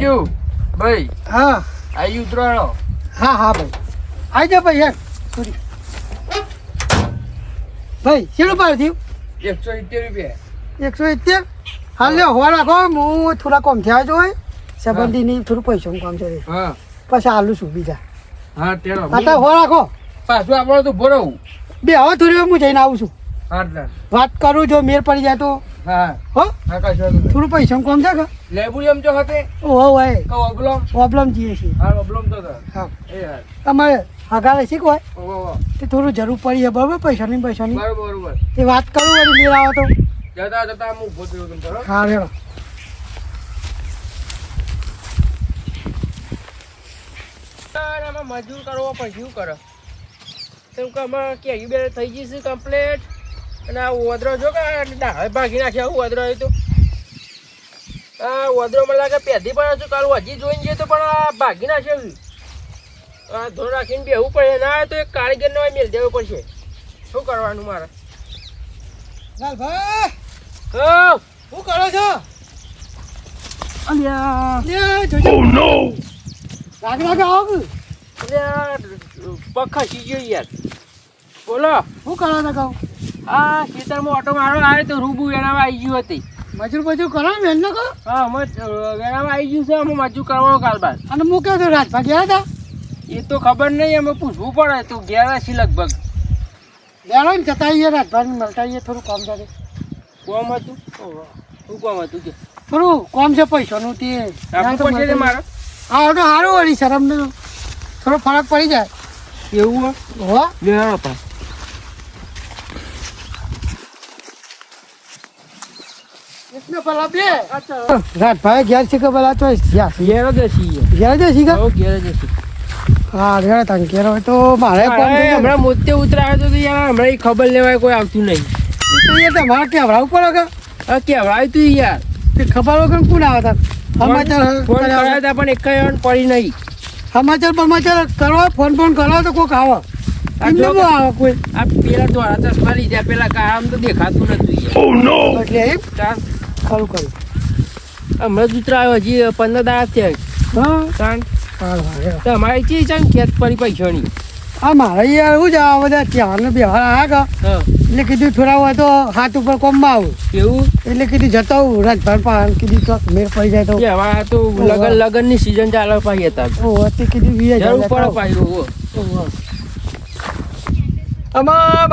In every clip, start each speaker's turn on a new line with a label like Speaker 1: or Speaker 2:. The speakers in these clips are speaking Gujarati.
Speaker 1: મંજુ ભાઈ
Speaker 2: હા.
Speaker 1: આઈ ઉતરાણો.
Speaker 2: હા હા ભાઈ. આવી જા ભાઈ યાર સોરી ભાઈ શેનું ભાવ થયું?
Speaker 1: એકસો સિત્તેર રૂપિયા.
Speaker 2: એકસો સિત્તેર? હાલ લ્યો હોવા રાખો હું થોડા કોમ થયા જો સંબંધીની થોડું પૈસાનું કામ છે.
Speaker 1: હા.
Speaker 2: પછી આલુ છું બીજા.
Speaker 1: હા
Speaker 2: તેરો આતા હો રાખો.
Speaker 1: પાછું આપણો તો ભરાવું.
Speaker 2: બે હવે થોડી હું જઈને આવું છું. વાત કરું જો મેર પડી જાય તો.
Speaker 1: હા.
Speaker 2: હો. થોડું પૈસાનું કામ છે કે?
Speaker 1: લેબુ એમ જો હતે
Speaker 2: ઓહો હોય.
Speaker 1: કહો અબલોમ
Speaker 2: પ્રોબ્લેમ જઈએ છીએ.
Speaker 1: હા તો હતા
Speaker 2: હા.
Speaker 1: એ હા
Speaker 2: તમારે હગારે શીખવાય. તે થોડું જરૂર પડી છે બરાબર? પૈસાની પૈસાની.
Speaker 1: બરોબર બરોબર.
Speaker 2: તે વાત કરું આવે તો?
Speaker 1: જતા જતા હું ઊભો થયો તમ તારો
Speaker 2: હા રેડો
Speaker 3: મજૂર કરવો પણ શું કરે? કેમ કે કેરી બે થઈ જશે કમ્પ્લેટ અને આ ઓદરો જો કે ડાળે ભાગી નાખ્યા આવું ઓદરો એ તો. આ ઓદરો મને લાગે પહેલી પણ હજુ કાલ હજી જોઈને જઈએ તો પણ આ ભાગી નાખ્યો આ ધોરણ રાખીને બેહવું પડે. ના આવે તો એક કારીગરને મેળ દેવો પડશે. શું કરવાનું મારે?
Speaker 2: ભાઈ!
Speaker 3: હા!
Speaker 2: શું કરો છો?
Speaker 3: અલ્યા.
Speaker 2: ઓ નો રાગ રાગ આવો
Speaker 3: અલ્યા પગ ખસી ગયો યાર. બોલો.
Speaker 2: શું કરો છો કહું?
Speaker 3: આ ખેતરમાં ઓટો મારો આવે તો રૂબુ એનામાં આવી ગયું હતી.
Speaker 2: મજૂર મજૂર કરો ને ન કહો
Speaker 3: હા અમે વેરામાં આવી ગયું છે અમે મજૂર કરવાનો કાલ બાદ.
Speaker 2: અને હું કહ્યું તો રાજભા ગયા હતા?
Speaker 3: એ તો ખબર નહીં અમે પૂછવું પડે તો ગયા છે લગભગ.
Speaker 2: લેણો ને જતા આવીએ રાજભાને મળતા આવીએ થોડું કામ કરે
Speaker 3: કોમ હતું. શું કોમ હતું કે?
Speaker 2: થોડું કોમ છે પૈસાનું તે.
Speaker 3: મારે?
Speaker 2: હા ઓટો સારું વળી સર અમને થોડો ફરક પડી જાય.
Speaker 3: એવું હોય?
Speaker 2: હો
Speaker 3: વેરાનો હતા
Speaker 2: એટલે પેલા બે રાજભાઈ ઘેર છે કે પેલા તો
Speaker 3: ઘેર જ હશે
Speaker 2: ઘેર જ છે
Speaker 3: ઘેર જ હશે
Speaker 2: હા રેડ તાન ઘેર હોય તો મારે કામ
Speaker 3: મારે
Speaker 2: થઈ જાય.
Speaker 3: હમણાં મોતે ઉતરાયો તો યાર હમણાં ખબર લેવાય કોઈ આવતું નહીં.
Speaker 2: તો તમારે કેવડાવવું પડે કે?
Speaker 3: કેવડાવ્યું તું યાર.
Speaker 2: તે ખબર વગર કોણ આવે સમાચાર
Speaker 3: ફોન
Speaker 2: કર્યા
Speaker 3: હતા પણ એક પડી નહીં.
Speaker 2: સમાચાર સમાચાર કરો ફોન ફોન કરો તો કોક આવે. એમને આવે કોઈ.
Speaker 3: આ પેલા ધોળા ચશ્મા લીધા પેલા કામ તો દેખાતું નથી યાર.
Speaker 2: એટલે ખરું કર્યું
Speaker 3: હમણાં જ ઉતરાયો હજી પંદર દાડા થયા
Speaker 2: હા?
Speaker 3: તાણ
Speaker 2: હારું, હારું, હેડો.
Speaker 3: તો ચી ચામ ખેત પડી પૈસાની
Speaker 2: આ મારે યાર હું છે આ બધા ને વ્યવહાર આવ્યા કા એટલે કીધું થોડા હોય તો હાથ ઉપર કોમમાં આવું.
Speaker 3: એવું?
Speaker 2: એટલે કીધું જતો આવું રાજભાઈ પાસે કીધું તો પડી જાય તો.
Speaker 3: હવે તો લગન લગનની સીઝન ચાલે પાછી હતા
Speaker 2: ઓહો, તે કીધું વીએ
Speaker 3: જરૂર પડે
Speaker 2: આવું.
Speaker 3: પાછી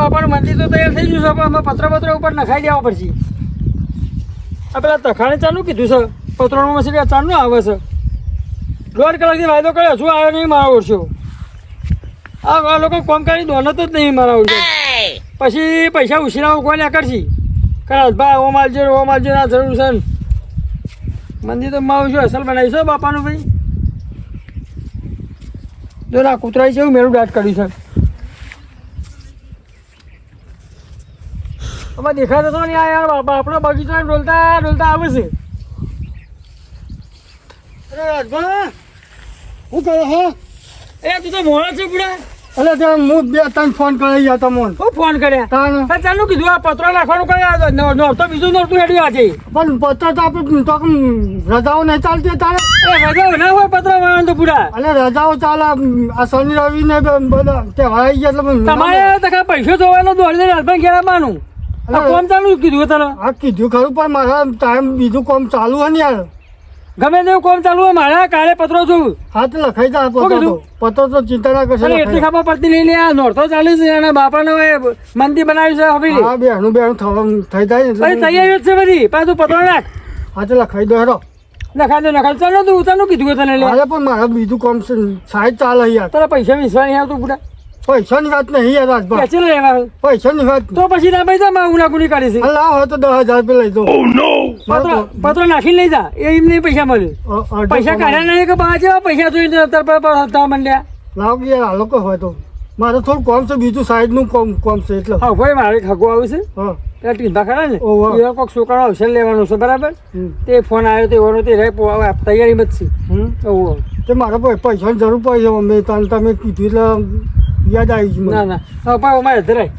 Speaker 4: બાપાનું મંદિર તો તૈયાર થઈ ગયું છે પણ આમાં પત્ર પત્ર ઉપર નખાઈ દેવા પડશે. આ પેલા તખાણે ચાલુ કીધું છે. પત્રોનું મશીન આ ચાલુ આવે છે. દોઢ કલાકથી વાયદો કર્યો શું આવ્યો નહીં મારા ઓળશો આ લોકો કોમ કરી દોનત જ નહીં મારા ઓળશો પછી પૈસા ઉછીરાવું કોઈ ના કરશી કદાચ ભાઈ ઓ માલજો ઓ માલજો ના જરૂર છે. મંદિર તો મારું છું અસલ બનાવીશો બાપાનું ભાઈ. જો ના કૂતરાઈ છે એવું મેળું દાટ કર્યું છે. આમાં દેખાતો હતો ને આ યાર બાપા આપણો બગીચો ડોલતા ડોલતા આવે છે.
Speaker 2: અરે રાજભાઈ હું કહે હે?
Speaker 4: એ તું તો મોડો છે બુડા
Speaker 2: અલે ત્યાં હું બે ત્રણ ફોન કરી ગયા તમને.
Speaker 4: હું ફોન કર્યા? તાન. ચાલુ કીધું આ પત્રો નાખવાનું નો તો બીજું નોરતું હેડ્યું આજે.
Speaker 2: પણ પત્ર તો આપણે તો રજાઓ નહીં ચાલતી તારે.
Speaker 4: એ રજા ના હોય પત્ર વાળા તો પૂરા
Speaker 2: અલે રજાઓ ચાલે આ શનિ રવિ ને બધા તે આવી ગયા એટલે
Speaker 4: તમારે તો પૈસો જોવાનો દોડી દે આવવાનું આ
Speaker 2: અરે.
Speaker 4: કોમ ચાલુ કીધું તને
Speaker 2: હા કીધું ખરું પણ મારા ટાઈમ બીજું કામ ચાલુ હોય ને યાર.
Speaker 4: ગમે તેવું કોમ ચાલુ હોય મારે કાલે પત્રો જોઉં.
Speaker 2: હા તો લખાઈ
Speaker 4: જા
Speaker 2: પત્રો પત્રો તો ચિંતા ના કરશે
Speaker 4: એટલી ખબર પડતી નહીં લે આ નોરતો ચાલી છે અને બાપાને મંદિર બનાવ્યું છે. હવે
Speaker 2: હા બેહનું બેહનું થવાનું થઈ જાય એટલે
Speaker 4: તૈયારી છે બધી. પાછું પત્રો નાખ
Speaker 2: હા તો લખાઈ દો હેરો
Speaker 4: નખાઈ દો નખાય ચાલો તું ચાલુ કીધું તને લે.
Speaker 2: પણ મારે બીજું કામ છે સાહેબ ચાલે યાર.
Speaker 4: તારા પૈસા વિશ્વાસ નહીં આવતું બુડા.
Speaker 2: પૈસાની વાત નહીં યાર રાજભા
Speaker 4: પેચી લેવા
Speaker 2: પૈસાની વાત
Speaker 4: તો પછી ના પૈસા માં ગુનાગુની કાઢી છે?
Speaker 2: હા લાવ હોય તો દસ હજાર રૂપિયા લઈ દો.
Speaker 4: પત્ર પત્ર નાખી લઈ જા. એ એમ નહીં પૈસા મળે પૈસા કાઢ્યા નહીં કે પાછા પૈસા જોઈને અત્યાર પર પર હતા મંડ્યા.
Speaker 2: લાવ યાર આ લોકો હોય તો. મારે થોડું કોમ છે બીજું સાઈડનું કોમ કોમ છે એટલે.
Speaker 4: હા ભાઈ મારે ખગો આવ્યું છે.
Speaker 2: હા.
Speaker 4: પેલા ટીંબા ખરા ને?
Speaker 2: ઓહો.
Speaker 4: એ કોઈક છોકરાનો અવસર લેવાનો છે બરાબર? તે ફોન આવ્યો તો એવાનો તે રે તૈયારીમાં જ છે. ઓહો
Speaker 2: તે મારે પૈસાની જરૂર પડી છે મમ્મી તને તમે કીધું એટલે યાદ આવી ગયું.
Speaker 4: ના ના હા પણ અમારે ધરાય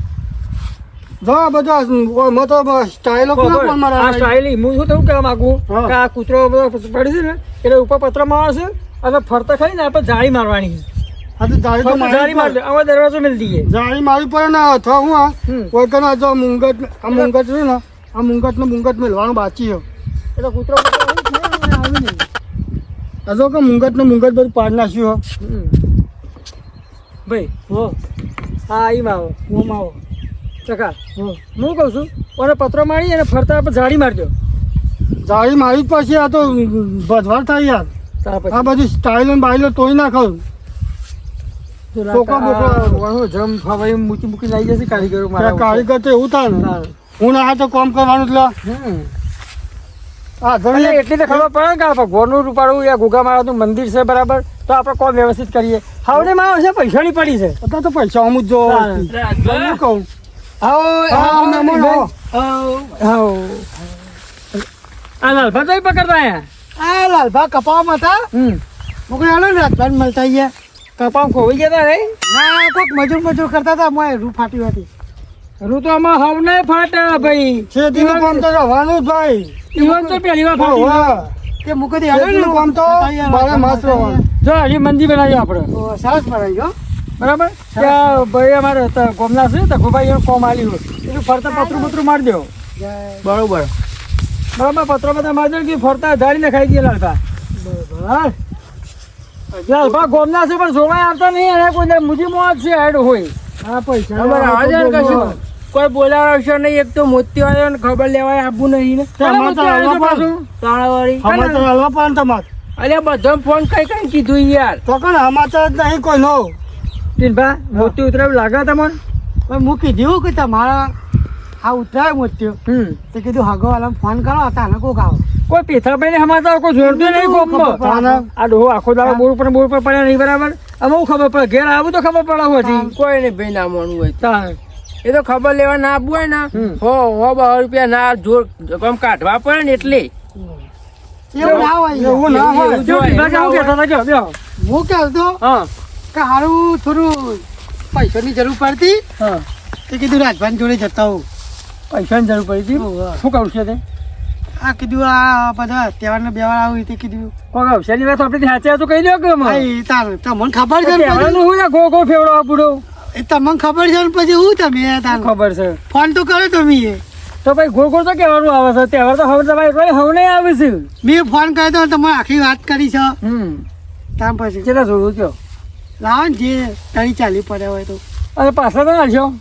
Speaker 2: જો બધા ઓમાં તો સ્ટાઇલો કોના
Speaker 4: બરાબર.
Speaker 2: કોણ
Speaker 4: આ
Speaker 2: મારા
Speaker 4: સ્ટાઇલ હું શું થયું કહેવા માંગુ
Speaker 2: હા.
Speaker 4: કે આ કૂતરો બધો પડી છે ને એટલે ઉપર પત્ર મારશે અને ફરતા ખાઈ ને આપણે જાળી મારવાની
Speaker 2: આ તો જાળી તો
Speaker 4: જાળી મારી
Speaker 2: મારી
Speaker 4: દે. હવે દરવાજો મેલ દઈએ
Speaker 2: જાળી મારી પડે ને અથવા હું. કોઈ કને જો મુંગટ આ મુંગટ છે ને આ મુંગટ ને મુંગટ મેળવાનું બાકી છે
Speaker 4: એટલે કૂતરો આવી નહીં,
Speaker 2: કે મુંગટ ને મુંગટ બધું પાડ નાખ્યું.
Speaker 4: ભાઈ હો. હા અહીં માવો આવો હું માવો આવો. ચકા
Speaker 2: હું.
Speaker 4: હું કહું છું ઓને પત્રો મારી અને ફરતા આપણે જાળી મારજો.
Speaker 2: જાળી મારી પછી આ તો બધવાર થાય યાર. આ બધી સ્ટાઇલો બાઇલો તોય ના બોકા.
Speaker 4: જમ ફવાઈ મૂકી મૂકી લઈ જશે કારીગરો મારા
Speaker 2: કારીગર તો એવું થાય ને.
Speaker 4: હું.
Speaker 2: ના તો કામ કરવાનું એટલે
Speaker 4: હમ.
Speaker 2: આ
Speaker 4: એટલી તો ખબર પડે ને કે ઘોરનું રૂપાળું યા ઘોઘા મારાનું મંદિર છે બરાબર તો આપણે કોણ વ્યવસ્થિત કરીએ? હાવડે માં આવશે પૈસાની પડી છે.
Speaker 2: અત્યારે તો પૈસા અમુક જો
Speaker 4: હા.
Speaker 2: હું કહું
Speaker 4: આ લાલભા તો પકડતા
Speaker 2: આ લાલભા કપાવમાં હતા.
Speaker 4: હમ.
Speaker 2: મોકલી આલો ને રાજભાન મળતા અહીંયા
Speaker 4: કપાવ ખોવાઈ ગયા રે?
Speaker 2: ના કોઈક મજૂર મજૂર કરતા હતા મોય રૂ ફાટી હતી.
Speaker 4: રૂ હવ આમાં નહીં ફાટે ભાઈ
Speaker 2: ખેતીનું કામ તો રહેવાનું જ ભાઈ.
Speaker 4: ઈવન તો પહેલી વાર ફાટી.
Speaker 2: તે મૂકીને આલો ને કામ તો બારે માસ રહેવાનું.
Speaker 4: જો હજી મંદિર બનાવી આપણે.
Speaker 2: સરસ બનાવી જો
Speaker 4: બરાબર? ત્યાં ભાઈ અમારે ગોમના છે તકુભાઈ એનું કોમ આલ્યું એટલે ફરતા પતરું પતરું મારી દો
Speaker 3: બરોબર.
Speaker 4: બરાબર પત્રો બધા મારી દો કે ફરતા ધાડીને ખાઈ દે હતા.
Speaker 2: બરાબર.
Speaker 4: ગોમના છે પણ જોવાય આવતા નહીં. એને કોઈ મુજી મોત છે હેડ હોય.
Speaker 2: હા પૈસા
Speaker 3: અમારે આવા જાય ને કશું. કોઈ બોલાવશે નહીં એક તો મોતી આવ્યો ને ખબર લેવાય આપવું નહીં ને. અલ્યા બધા ફોન કઈ કઈ કીધું યાર.
Speaker 2: તો કણ સમાચાર નહીં કોઈ નો.
Speaker 4: ટીનભા મોતી ઉતરાવ લાગે તમને?
Speaker 2: પણ હું કીધું કે તમારા આ ઉતરાય મોત્યો
Speaker 4: હમ.
Speaker 2: તે કીધું હાગો વાળા ફોન કરો તાને કોક આવો.
Speaker 4: કોઈ પેથાભાઈ ને સમાચાર કોઈ જોડતું નહીં
Speaker 2: કોક
Speaker 4: આ ડોહો આખો દાડો બોર પર બોર પર પડ્યા નહીં બરાબર? અમે હું ખબર પડે ઘેર આવું તો ખબર પડે હોતી
Speaker 3: કોઈ નહીં ભાઈ ના માનવું હોય
Speaker 4: તાણ.
Speaker 3: એ તો ખબર લેવા ના આપવું હોય ને? હો હો બસો રૂપિયા ના જોર કમ કાઢવા પડે ને એટલે.
Speaker 2: એવું ના હોય એવું ના હોય.
Speaker 4: જો.
Speaker 2: હું કહેતો
Speaker 4: હા.
Speaker 2: કે હારું થોડું પૈસાની જરૂર પડતી.
Speaker 4: હા.
Speaker 2: તે કીધું રાજભાન જોડે જતા હું
Speaker 4: પૈસાની જરૂર પડી હતી? શું કરું છે તે?
Speaker 2: આ કીધું આ બધા તહેવારને બેવાર આવું તે કીધું.
Speaker 4: કોઈ અવસરની વાત આપણે સાચે તો કહી દો કે.
Speaker 2: ભાઈ તાર. તમને ખબર છે ને?
Speaker 4: હું ને ગો ગો ફેવડો બુડો
Speaker 2: એ તમને ખબર છે ને પછી હું તમે તાર
Speaker 4: ખબર છે?
Speaker 2: ફોન તો કર્યો તમે એ.
Speaker 4: તો ભાઈ ગોળ ગોળ તો કહેવાનું આવે છે. તહેવાર તો હવે તમારે કોઈ હવે નહીં આવે છે.
Speaker 2: મેં ફોન કર્યો તો તમે આખી વાત કરી છે.
Speaker 4: હમ.
Speaker 2: તાર પછી.
Speaker 4: કેટલા જોયું કયો?
Speaker 2: લાવો ને જે તારી ચાલી પડ્યા હોય તો.
Speaker 4: અરે પાછા તો આવશો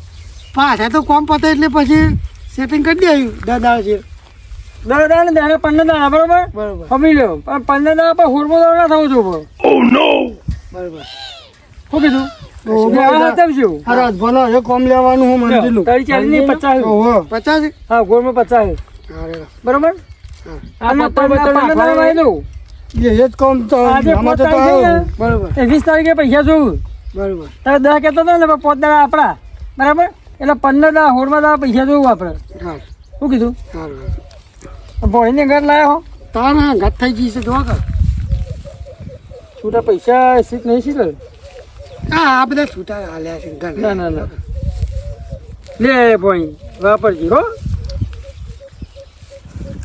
Speaker 2: પાછા તો કોમ પતે એટલે પછી સેટિંગ કરી દે દાદા છે
Speaker 4: દાડા દાડા ને દાડા પંદર દાડા બરોબર?
Speaker 2: બરોબર.
Speaker 4: સમજી લો. પણ પંદર દાડા પર હોરમો દાડો ના થવું જોઈએ
Speaker 2: બરોબર.
Speaker 4: શું કીધું? બરોબર? વીસ તારીખે પૈસા જોવું
Speaker 2: બરોબર.
Speaker 4: તારે દસ કેતો હતો ને પોત દાડા આપણા. બરાબર? એટલે પંદર દાડા હોળમાં દાડા પૈસા જોવું આપણે. શું કીધું? ભણીને ઘર લાવ્યા હો.
Speaker 2: તાર ઘટ થઈ ગઈ છે જોવા કર.
Speaker 4: છૂટા પૈસા સીટ નહીં શીખે
Speaker 2: હા આ બધા છૂટા હાલ્યા છે
Speaker 4: ના ના ના. લે ભાઈ વાપરજી હો.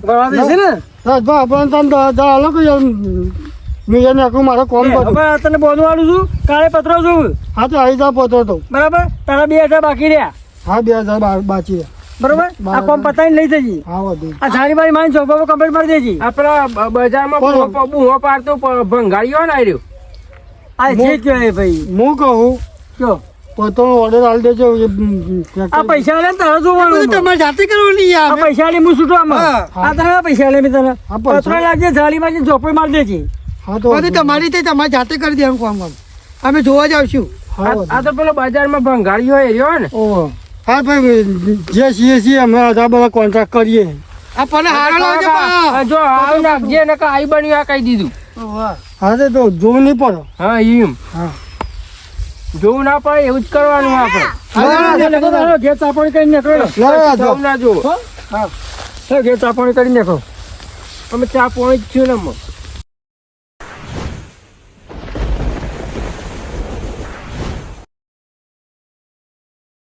Speaker 4: વાપરે છે ને
Speaker 2: રાજભા આપણે તને આખું મારે કોમ
Speaker 4: હવે તને વાળું છું? કાલે પત્રો છું
Speaker 2: હા તો આવી જા તો.
Speaker 4: બરાબર? તારા બે હજાર બાકી રહ્યા.
Speaker 2: હા બે હજાર બા- બાકી રહ્યા.
Speaker 4: બરોબર? આ કોમ પતાવીને લઈ જજી.
Speaker 2: હા વધુ.
Speaker 4: આ જારી મારી મારી જોબ કમ્પ્લીટ મારી દેજી.
Speaker 3: આપણા બજારમાં. બૂહો- પાડતો ભંગાળીઓ ને આર્યો
Speaker 4: આ જે કહેવાય ભાઈ.
Speaker 2: હું કહું?
Speaker 4: કયો?
Speaker 2: પોતાનો ઓર્ડર આલી દેજો
Speaker 4: આ પૈસા લે તારે જોવાનું
Speaker 2: તમારે જાતે કરવાની
Speaker 4: આ પૈસા લે હું છૂટો આમાં.
Speaker 2: હા.
Speaker 4: આ તારા પૈસા લે મેં તને
Speaker 2: પૈસા.
Speaker 4: લાગજે જાળી ઝોપડી મારી દેજે.
Speaker 2: હા તો તમારી જાતે કરી કામ કામ. અમે જોવા જ આવશું.
Speaker 3: આ- તો પેલો બજારમાં ભંગાળીઓ એરિયો ને.
Speaker 2: ઓહો. હા ભાઈ જે છીએ છીએ અમે આ બધા કોન્ટ્રાક્ટ કરીએ. આ પણ હારો લાવજો
Speaker 3: જો આવ નાખજે ને આઈ બન્યું આ કહી દીધું.
Speaker 2: હા તે તો જોવું નહીં પડો.
Speaker 3: હા એમ
Speaker 2: હા.
Speaker 3: જોવું ના પડે એવું જ કરવાનું આપણે.
Speaker 4: ઘેર ચાપણી કરીને નીકળો.
Speaker 2: ના, જો.
Speaker 3: હા.
Speaker 4: ઘેર ચાપણી કરીને નીકળો.
Speaker 3: અમે ચા પોણી જ છું ને અમે.